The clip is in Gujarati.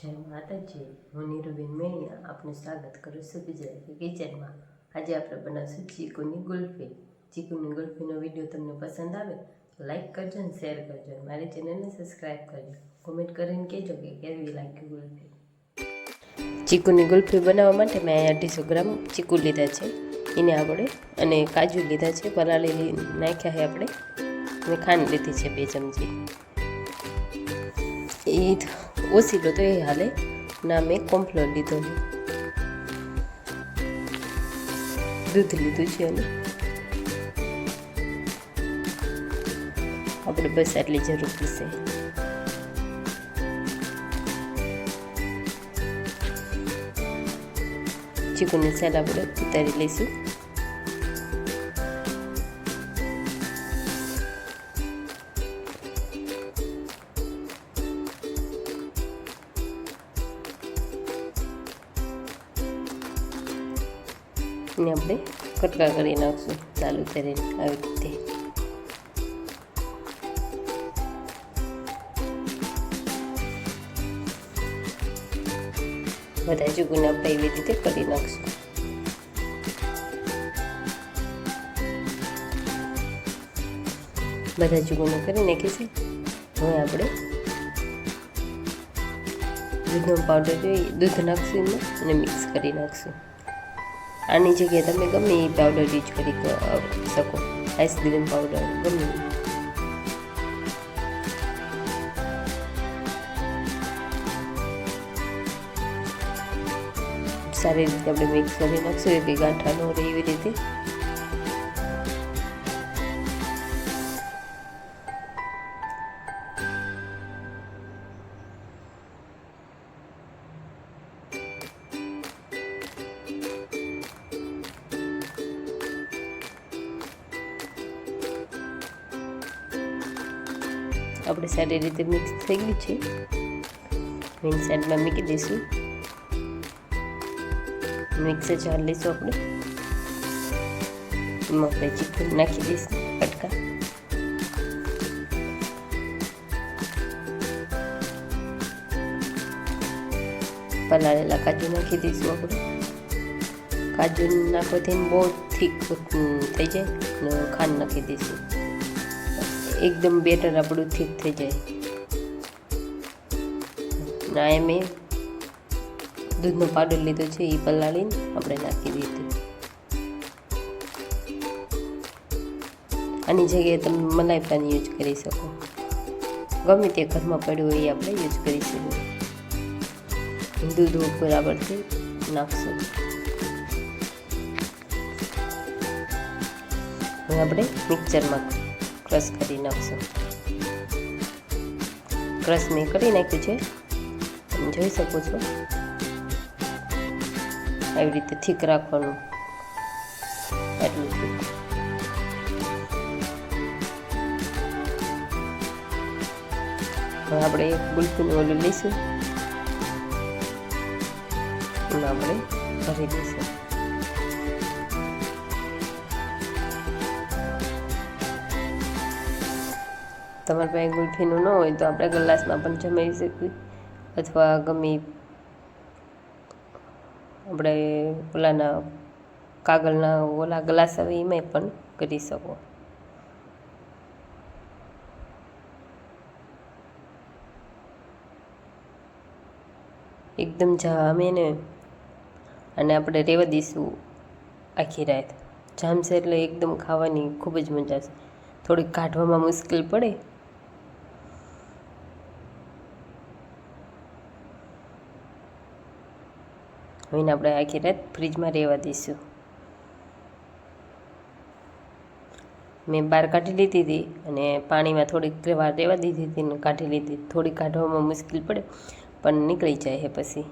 જય માતાજી, હું નીરુબેન મેણિયા આપનું સ્વાગત કરું છું ગુજરાતી કિચનમાં. આજે આપણે બનાવશું ચીકુની ગુલ્ફી. ચીકુની ગુલ્ફીનો વીડિયો તમને પસંદ આવે તો લાઈક કરજો અને શેર કરજો અને મારી ચેનલને સબસ્ક્રાઈબ કરજો. કોમેન્ટ કરીને કહેજો કે કેવી લાગી ગુલ્ફી. ચીકુની ગુલ્ફી બનાવવા માટે મેં અહીંયા અઢીસો ગ્રામ ચીકુ લીધા છે. એને આપણે અને કાજુ લીધા છે પલાળેલી નાખ્યા છે આપણે. અને ખાંડ લીધી છે બે ચમચી. એ ઓછી લો તો એ હાલે. ના, મેં કોમ્ફ્લોર લીધો છે દૂધ લીધું છે અને આપણે બસ આટલી જરૂર પડશે. ચીકુની સેલ આપણે ઉતારી લઈશું. ને આપણે કટકા કરી નાખશું. ચાલુ કરીને આવી રીતે. બધા ચૂકુને આપણે એવી રીતે કરી નાખશું. બધા ચૂકુને કરી નાખીશું. હવે આપણે દૂધનો પાવડર જોઈએ, દૂધ નાખશું અને મિક્સ કરી નાખશું. આની જગ્યાએ તમે ગમે એ પાવડર યુઝ કરી શકો. આઈસ્ક્રીમ પાવડર ગમે સારી રીતે આપણે મિક્સ કરી નાખશું. એ બી ગાંઠા ન રહે એવી રીતે. આપણે સારી રીતે મિક્સ થઈ ગયું છે. મેઇન સાઈડમાં મૂકી દઈશું. મિક્સર ચાર લઈશું આપણે. એમાં આપણે ચીકન નાખી દઈશું કટકા પલાળેલા કાજુ નાખી દઈશું આપણે. કાજુ નાખવાથી બહુ થીક થઈ જાય ખાંડ નાખી દઈશું. એકદમ બેટર આપણું ઠીક થઈ જાય. ના એ. મેં દૂધનો પાવડર લીધો છે એ પલાળીને આપણે નાખી દીધું આની જગ્યાએ તમે મલાઈ પાન યુઝ કરી શકો. ગમે તે ઘરમાં પડ્યું હોય એ આપણે યુઝ કરી શકીએ દૂધ આપણે નાખશું. હવે આપણે મિક્સરમાં ક્રશ કરી નાખશું. ક્રશ મેં કરી નાખ્યું છે. તમે જોઈ શકો છો. આવી રીતે થીક રાખવાનું. આટલું થીક આપણે એક ગુલકીનું ઓલું લઈશું. અને આપણે ભરી દઈશું. તમારી પાસે ગુલ્ફીનું ન હોય તો આપણે ગ્લાસમાં પણ જમાવી શકીએ. અથવા ગમે આપણે ઓલાના કાગળના ઓલા ગ્લાસ આવે એમાં પણ કરી શકો. એકદમ જામે ને અને આપણે રહેવા દઈશું આખી રાત. જામશે એટલે એકદમ ખાવાની ખૂબ જ મજા આવશે. થોડીક કાઢવામાં મુશ્કેલ પડે. હવે આપણે આખી રાત ફ્રીજમાં રહેવા દઈશું. મેં બહાર કાઢી લીધી હતી અને પાણીમાં થોડીક વાર રહેવા દીધી હતી કાઢી લીધી. થોડી કાઢવામાં મુશ્કેલ પડે, પણ નીકળી જાય છે પછી.